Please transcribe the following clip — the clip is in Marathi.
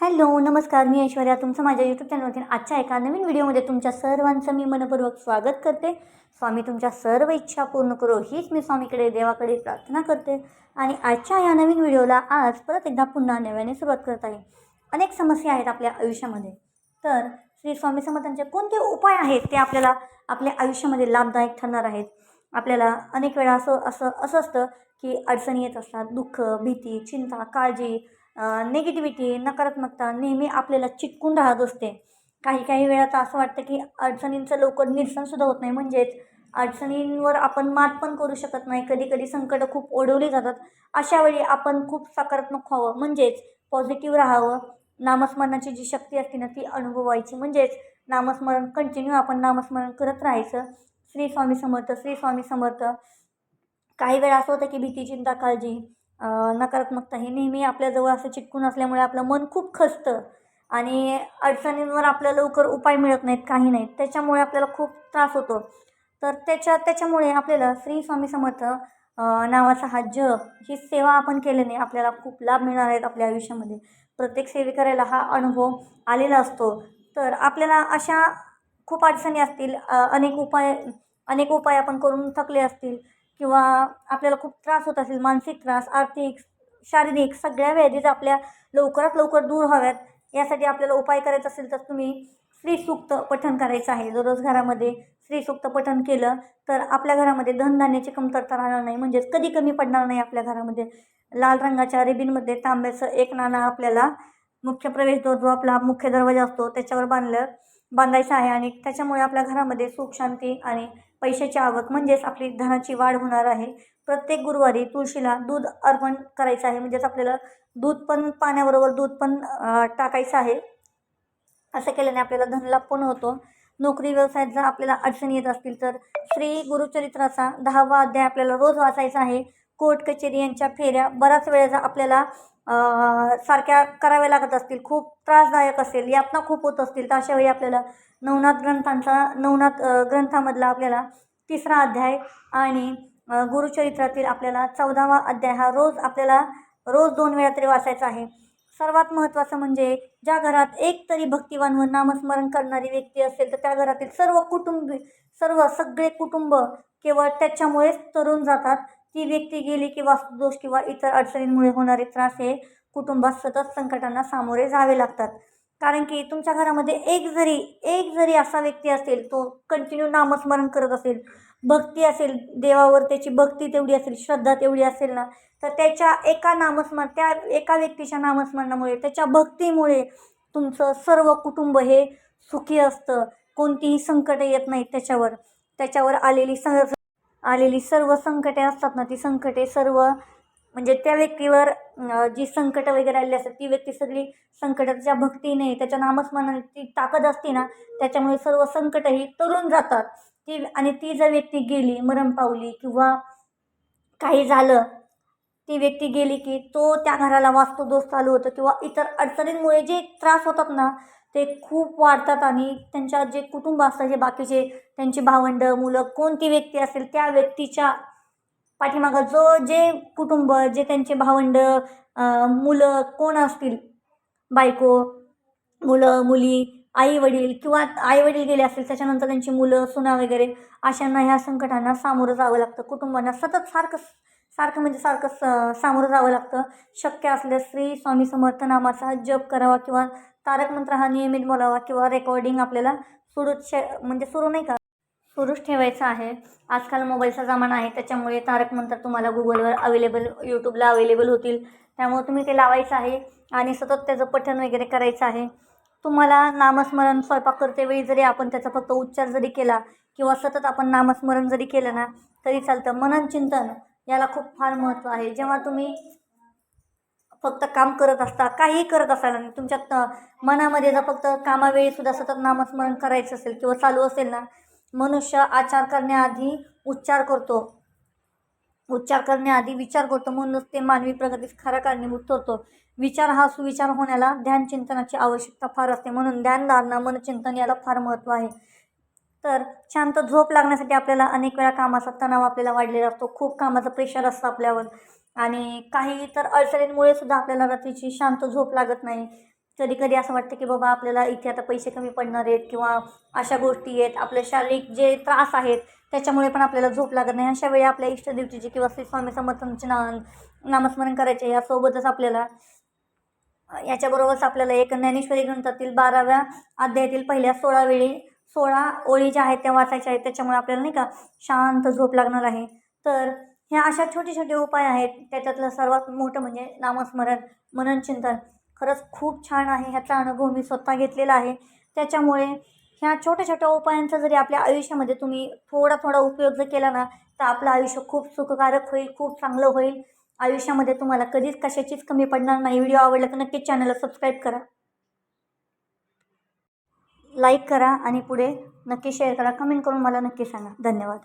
हॅलो नमस्कार मी ऐश्वर्या. तुमचं माझ्या यूट्यूब चॅनलवरती आजच्या एका नवीन व्हिडिओमध्ये तुमच्या सर्वांचं मी मनपूर्वक स्वागत करते. स्वामी तुमच्या सर्व इच्छा पूर्ण करो हीच मी स्वामीकडे देवाकडे प्रार्थना करते. आणि आजच्या या नवीन व्हिडिओला आज परत एकदा पुन्हा नव्याने सुरुवात करत आहे. अनेक समस्या आहेत आपल्या आयुष्यामध्ये. तर श्री स्वामी समर्थांचे कोणते उपाय आहेत ते आपल्याला आपल्या आयुष्यामध्ये लाभदायक ठरणार आहेत? आपल्याला अनेक वेळा असं असं असं असतं की अडचणी येत असतात. दुःख भीती चिंता काळजी निगेटिव्हिटी नकारात्मकता नेहमी आपल्याला चिटकून राहत असते. काही काही वेळा तर असं वाटतं की अडचणींचं लवकर निरसनसुद्धा होत नाही. म्हणजेच अडचणींवर आपण मात पण करू शकत नाही. कधी कधी संकटं खूप ओढवली जातात. अशा वेळी आपण खूप सकारात्मक व्हावं. म्हणजेच पॉझिटिव्ह राहावं. नामस्मरणाची जी शक्ती असते ना ती अनुभवायची. म्हणजेच नामस्मरण कंटिन्यू आपण नामस्मरण करत राहायचं. श्री स्वामी समर्थ श्री स्वामी समर्थ. काही वेळा असं होतं की भीती चिंता काळजी नकारात्मकता हे नेहमी आपल्याजवळ असं चिटकून असल्यामुळे आपलं मन खूप खसतं आणि अडचणींवर आपल्याला लवकर उपाय मिळत नाहीत काही नाहीत. त्याच्यामुळे आपल्याला खूप त्रास होतो. तर त्याच्या त्याच्यामुळे आपल्याला श्री स्वामी समर्थ नावाचा हा जप ही सेवा आपण केल्याने आपल्याला खूप लाभ मिळणार आहेत आपल्या आयुष्यामध्ये. प्रत्येक सेवे करायला हा अनुभव आलेला असतो. तर आपल्याला अशा खूप अडचणी असतील अनेक उपाय अनेक उपाय आपण करून थकले असतील किंवा आपल्याला खूप त्रास होत असेल मानसिक त्रास आर्थिक शारीरिक सगळ्या व्याधीज आपल्या लवकरात लवकर दूर व्हाव्यात यासाठी आपल्याला उपाय करायचा असेल तर तुम्ही श्रीसूक्त पठण करायचं आहे. दररोज घरामध्ये श्रीसूक्त पठण केलं तर आपल्या घरामध्ये धनधान्याची कमतरता राहणार नाही. म्हणजेच कधी कमी पडणार नाही आपल्या घरामध्ये. लाल रंगाच्या रिबिनमध्ये तांब्याचं एक नाणं आपल्याला मुख्य प्रवेशद्वार जो आपला मुख्य दरवाजा असतो त्याच्यावर बांधलं बांधायचं आहे आणि त्याच्यामुळे आपल्या घरामध्ये सुख शांती आणि पैशाची आवक म्हणजेच आपली धनाची वाढ होणार आहे. प्रत्येक गुरुवारी तुळशीला दूध अर्पण करायचं आहे. म्हणजेच आपल्याला दूध पण पाण्याबरोबर दूध पण टाकायचं आहे. असं केल्याने आपल्याला धनलाभ पण होतो. नोकरी व्यवसायात जर आपल्याला अडचणी येत असतील तर श्री गुरुचरित्राचा दहावा अध्याय आपल्याला रोज वाचायचा आहे. कोर्ट कचेरी यांच्या फेऱ्या बराच वेळेचा आपल्याला सारख्या कराव्या लागत असतील. खूप त्रासदायक असेल. यातना खूप होत असतील. तर अशावेळी आपल्याला नवनाथ ग्रंथांचा नवनाथ ग्रंथामधला आपल्याला तिसरा अध्याय आणि गुरुचरित्रातील आपल्याला चौदावा अध्याय हा रोज आपल्याला रोज दोन वेळा तरी वाचायचा आहे. सर्वात महत्त्वाचं म्हणजे ज्या घरात एक तरी भक्तिवान व नामस्मरण करणारी व्यक्ती असेल तर त्या घरातील सर्व कुटुंबी सर्व सगळे कुटुंब केवळ त्याच्यामुळेच तरुण जातात. ती व्यक्ती गेली की वास्तुदोष किंवा इतर अडचणींमुळे होणारे त्रास हे कुटुंबात सतत संकटांना सामोरे जावे लागतात. कारण की तुमच्या घरामध्ये एक जरी एक जरी असा व्यक्ती असेल तो कंटिन्यू नामस्मरण करत असेल भक्ती असेल देवावर त्याची भक्ती तेवढी असेल श्रद्धा तेवढी असेल ना तर त्याच्या एका नामस्मरण त्या एका व्यक्तीच्या नामस्मरणामुळे त्याच्या भक्तीमुळे तुमचं सर्व कुटुंब हे सुखी असतं. कोणतीही संकट येत नाहीत त्याच्यावर. त्याच्यावर आलेली स आलेली सर्व संकटे असतात ना ती संकटे सर्व म्हणजे त्या व्यक्तीवर जी संकटं वगैरे आलेली असतात ती व्यक्ती सगळी संकटाच्या भक्तीने त्याच्या नामस्मरणाने ती ताकद असते ना त्याच्यामुळे सर्व संकटही तरुण जातात. ती आणि ती जर व्यक्ती गेली मरण पावली किंवा काही झालं ती व्यक्ती गेली की तो त्या घराला वास्तुदोष चालू होतं किंवा इतर अडचणींमुळे जे त्रास होतात ना ते खूप वाढतात आणि त्यांच्या जे कुटुंब असतात जे बाकीचे त्यांची भावंडं मुलं कोणती व्यक्ती असेल त्या व्यक्तीच्या पाठीमागं जो जे कुटुंब जे त्यांचे भावंड मुलं कोण असतील? बायको मुलं मुली आई वडील किंवा आई वडील गेले असतील त्याच्यानंतर त्यांची मुलं सुना वगैरे अशांना ह्या संकटांना सामोरं जावं लागतं. कुटुंबांना सतत सारखं सारखं म्हणजे सारखं स सामोरं जावं लागतं. शक्य असल्यास श्री स्वामी समर्थ नामाचा जप करावा किंवा तारक मंत्र हा नियमित बोलावा किंवा रेकॉर्डिंग आपल्याला सुरूच शे म्हणजे सुरू नाही का सुरूच ठेवायचं आहे. आजकाल मोबाईलचा जमाना आहे त्याच्यामुळे तारक मंत्र तुम्हाला गुगलवर अवेलेबल यूट्यूबला अवेलेबल होतील. त्यामुळे तुम्ही ते लावायचं आहे आणि सतत त्याचं पठण वगैरे करायचं आहे. तुम्हाला नामस्मरण स्वयंपाक करतेवेळी जरी आपण त्याचा फक्त उच्चार जरी केला किंवा सतत आपण नामस्मरण जरी केलं ना तरी चालतं. मनन चिंतन याला खूप फार महत्त्व आहे. जेव्हा तुम्ही फक्त काम करत असता काहीही करत असाल आणि तुमच्या मनामध्ये जर फक्त कामावेळीसुद्धा सतत नामस्मरण करायचं असेल किंवा चालू असेल ना मनुष्य आचार करण्याआधी उच्चार करतो. उच्चार करण्याआधी विचार करतो. म्हणूनच ते मानवी प्रगतीस खरा कारणीभूत ठरतो. विचार हा सुविचार होण्याला ध्यान चिंतनाची आवश्यकता फार असते. म्हणून ध्यानधारणा मनचिंतन याला फार महत्त्व आहे. तर शांत झोप लागण्यासाठी आपल्याला अनेक वेळा कामाचा तणाव आपल्याला वाढलेला असतो. खूप कामाचं प्रेशर असतं आपल्यावर. आणि काही तर अडचणींमुळे सुद्धा आपल्याला रात्रीची शांत झोप लागत नाही. कधी कधी असं वाटतं की बाबा आपल्याला इथे आता पैसे कमी पडणार आहेत किंवा अशा गोष्टी आहेत आपले शारीरिक जे त्रास आहेत त्याच्यामुळे पण आपल्याला झोप लागत नाही. अशा वेळी आपल्या इष्टदेवतेची किंवा श्री स्वामी समर्थांचे ना नामस्मरण करायचे यासोबतच आपल्याला याच्याबरोबरच आपल्याला एक ज्ञानेश्वरी ग्रंथातील बाराव्या अध्यायातील पहिल्या सोळा वेळी सोळा ओळी ज्या आहेत त्या वाचायच्या आहेत त्याच्यामुळे आपल्याला नाही का शांत झोप लागणार आहे. तर ह्या अशा छोटे छोटे उपाय आहेत. त्याच्यातलं सर्वात मोठं म्हणजे नामस्मरण मनन चिंतन खरंच खूप छान आहे. ह्याचा अनुभव मी स्वतः घेतलेला आहे. त्याच्यामुळे ह्या छोट्या छोट्या उपायांचा जरी आपल्या आयुष्यामध्ये तुम्ही थोडा थोडा उपयोग जर केला ना तर आपलं आयुष्य खूप सुखकारक होईल खूप चांगलं होईल. आयुष्यामध्ये तुम्हाला कधीच कशाचीच कमी पडणार नाही. व्हिडिओ आवडला तर नक्कीच चॅनलला सबस्क्राईब करा. लाईक करा आणि पुढे नक्की शेअर करा. कमेंट करून मला नक्की सांगा. धन्यवाद.